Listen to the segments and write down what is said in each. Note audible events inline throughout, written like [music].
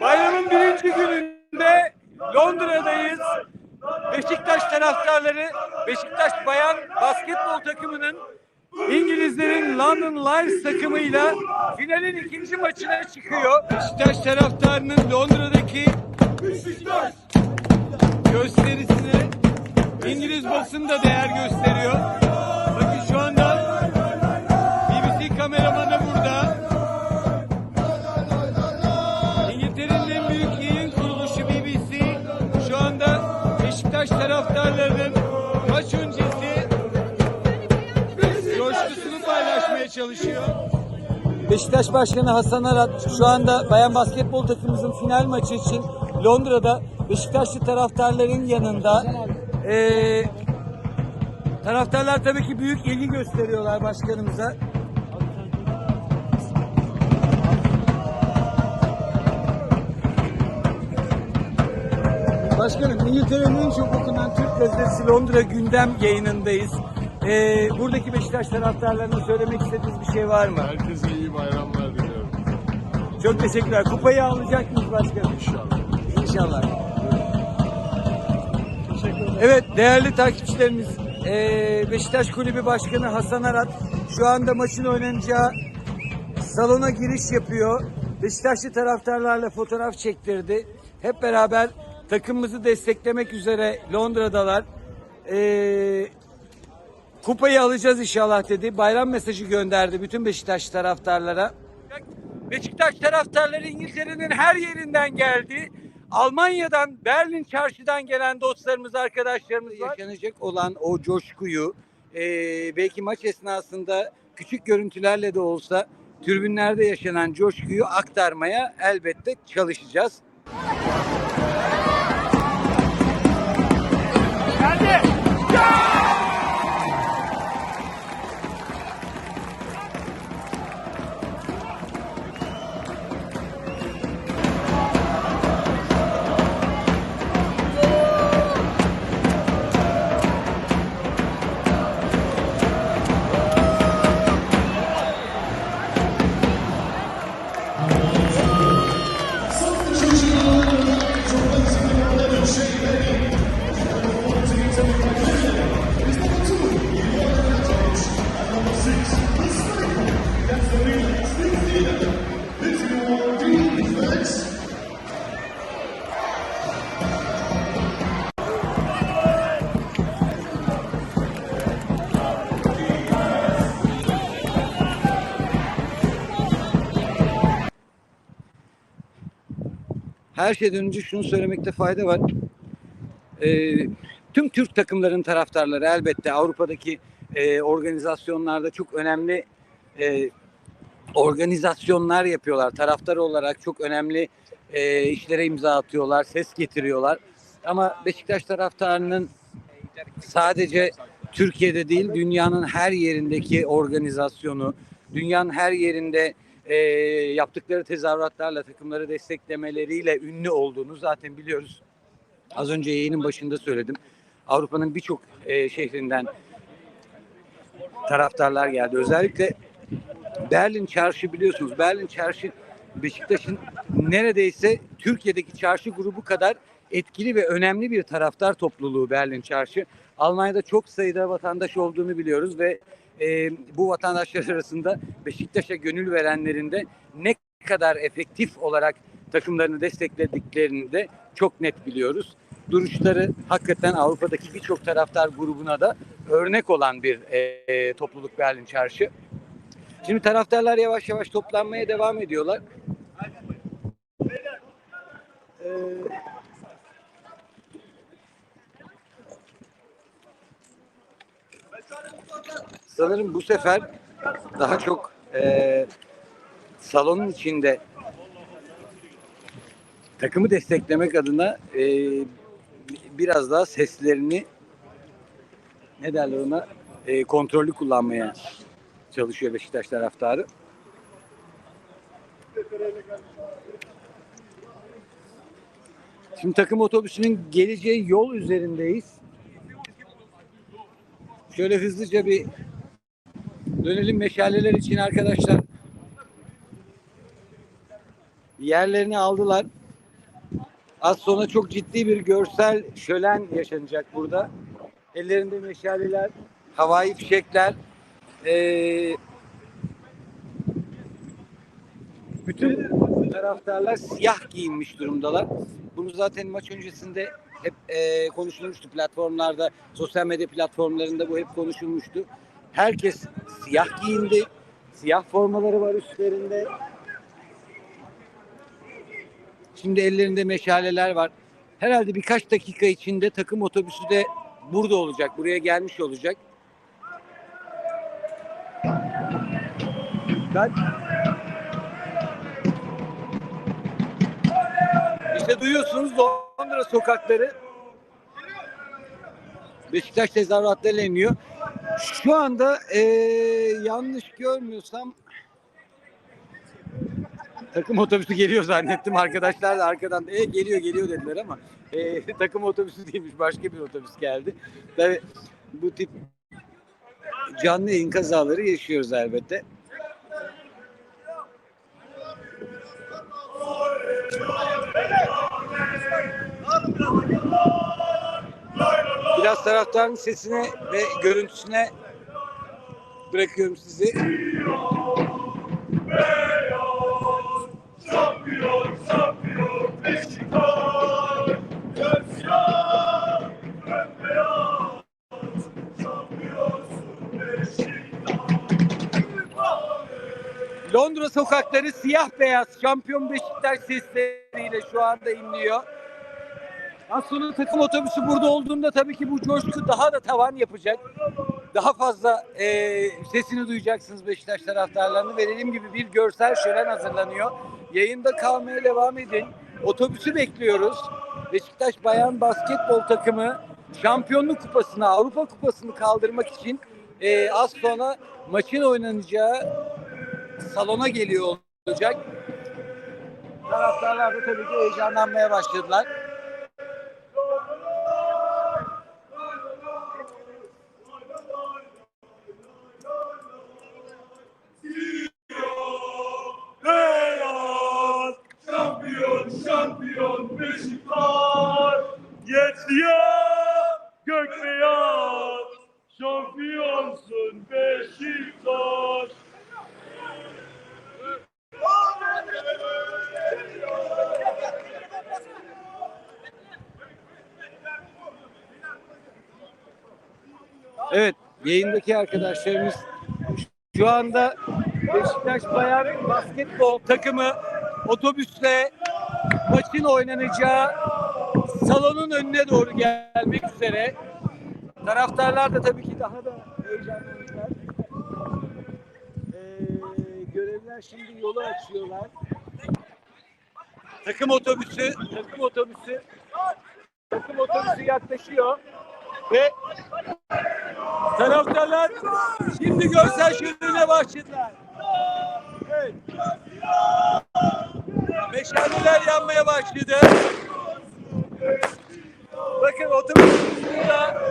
Bayramın birinci gününde Londra'dayız. Beşiktaş taraftarları Beşiktaş bayan basketbol takımının İngilizlerin London Lions takımıyla finalin ikinci maçına çıkıyor. Beşiktaş taraftarının Londra'daki gösterisine İngiliz basını da değer gösteriyor. Çalışıyor. Beşiktaş Başkanı Hasan Arat şu anda bayan basketbol takımımızın final maçı için Londra'da Beşiktaşlı taraftarların yanında. Ee, taraftarlar tabii ki büyük ilgi gösteriyorlar başkanımıza. Başkanım İngiltere'nin en çok okunan Türk gazetesi Londra Gündem yayınındayız. Ee, buradaki Beşiktaş taraftarlarına söylemek istediğiniz bir şey var mı? Herkese iyi bayramlar diliyorum. Çok teşekkürler. Kupayı alacak mıyız başkanım? İnşallah. İnşallah. Evet değerli takipçilerimiz ee, Beşiktaş Kulübü Başkanı Hasan Arat şu anda maçın oynanacağı salona giriş yapıyor. Beşiktaşlı taraftarlarla fotoğraf çektirdi. Hep beraber takımımızı desteklemek üzere Londra'dalar. Ee, kupayı alacağız inşallah dedi. Bayram mesajı gönderdi bütün Beşiktaş taraftarlara. Beşiktaş taraftarları İngiltere'nin her yerinden geldi. Almanya'dan, Berlin çarşıdan gelen dostlarımız, arkadaşlarımız yaşanacak olan o coşkuyu e, belki maç esnasında küçük görüntülerle de olsa tribünlerde yaşanan coşkuyu aktarmaya elbette çalışacağız. Her şeyden önce şunu söylemekte fayda var. Ee, tüm Türk takımların taraftarları elbette Avrupa'daki e, organizasyonlarda çok önemli e, organizasyonlar yapıyorlar. Taraftar olarak çok önemli e, işlere imza atıyorlar, ses getiriyorlar. Ama Beşiktaş taraftarının sadece Türkiye'de değil dünyanın her yerindeki organizasyonu, dünyanın her yerinde e, yaptıkları tezahüratlarla takımları desteklemeleriyle ünlü olduğunu zaten biliyoruz. Az önce yayının başında söyledim. Avrupa'nın birçok e, şehrinden taraftarlar geldi. Özellikle Berlin Çarşı biliyorsunuz. Berlin Çarşı Beşiktaş'ın neredeyse Türkiye'deki çarşı grubu kadar etkili ve önemli bir taraftar topluluğu Berlin Çarşı. Almanya'da çok sayıda vatandaş olduğunu biliyoruz ve e, bu vatandaşlar arasında Beşiktaş'a gönül verenlerin de ne kadar efektif olarak takımlarını desteklediklerini de çok net biliyoruz. Duruşları hakikaten Avrupa'daki birçok taraftar grubuna da örnek olan bir e, topluluk Berlin Çarşı. Şimdi taraftarlar yavaş yavaş toplanmaya devam ediyorlar. Ee, sanırım bu sefer daha çok e, salonun içinde takımı desteklemek adına e, biraz daha seslerini ne derler ona e, kontrollü kullanmaya çalışıyor Beşiktaş taraftarı. Şimdi takım otobüsünün geleceği yol üzerindeyiz. Şöyle hızlıca bir Dönelim meşaleler için arkadaşlar. Yerlerini aldılar. Az sonra çok ciddi bir görsel şölen yaşanacak burada. Ellerinde meşaleler, havai fişekler. Ee, bütün taraftarlar siyah giyinmiş durumdalar. Bunu zaten maç öncesinde hep e, konuşulmuştu platformlarda, sosyal medya platformlarında bu hep konuşulmuştu. Herkes siyah giyindi. Siyah formaları var üstlerinde. Şimdi ellerinde meşaleler var. Herhalde birkaç dakika içinde takım otobüsü de burada olacak. Buraya gelmiş olacak. Ben İşte duyuyorsunuz Londra sokakları Beşiktaş tezahüratlarıyla iniyor. Şu anda eee, yanlış görmüyorsam takım otobüsü geliyor zannettim. Arkadaşlar da arkadan e, geliyor geliyor dediler ama e, [laughs] takım otobüsü değilmiş. Başka bir otobüs geldi. Tabii bu tip canlı yayın kazaları yaşıyoruz elbette. Biraz taraftarın sesine ve görüntüsüne bırakıyorum sizi. Londra sokakları siyah beyaz şampiyon Beşiktaş sesleriyle şu anda inliyor. Az sonra takım otobüsü burada olduğunda tabii ki bu coşku daha da tavan yapacak. Daha fazla e, sesini duyacaksınız Beşiktaş taraftarlarını ve dediğim gibi bir görsel şölen hazırlanıyor. Yayında kalmaya devam edin. Otobüsü bekliyoruz. Beşiktaş Bayan Basketbol takımı şampiyonluk kupasını, Avrupa kupasını kaldırmak için e, az sonra maçın oynanacağı salona geliyor olacak. Taraftarlar da tabii ki heyecanlanmaya başladılar. Şampiyon şampiyon Beşiktaş Yetiyar Evet, yayındaki arkadaşlarımız şu anda Beşiktaş Bayan Basketbol takımı otobüsle maçın oynanacağı salonun önüne doğru gelmek üzere. Taraftarlar da tabii ki daha da heyecanlandılar. Ee, görevliler şimdi yolu açıyorlar. Takım otobüsü, takım otobüsü, takım otobüsü yaklaşıyor ve Taraftarlar şimdi görsel şölene başladılar. Meşaleler yanmaya başladı. Bakın otobüsümüz burada.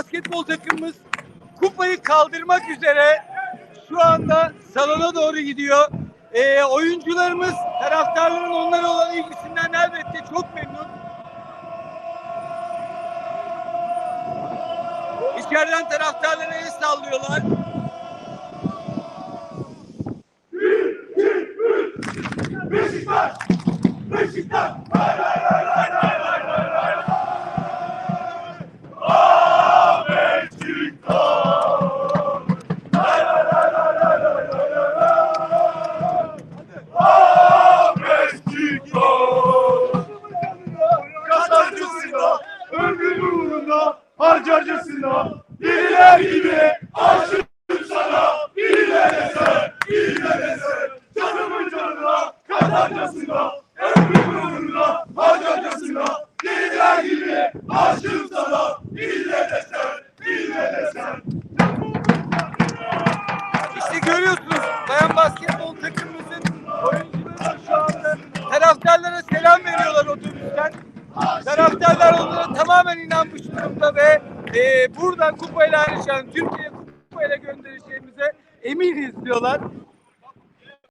basketbol takımımız kupayı kaldırmak üzere şu anda salona doğru gidiyor. E, oyuncularımız taraftarların onlara olan ilgisinden elbette çok memnun. İçeriden taraftarlara el sallıyorlar. kupayla ayrışan Türkiye kupayla göndereceğimize eminiz diyorlar.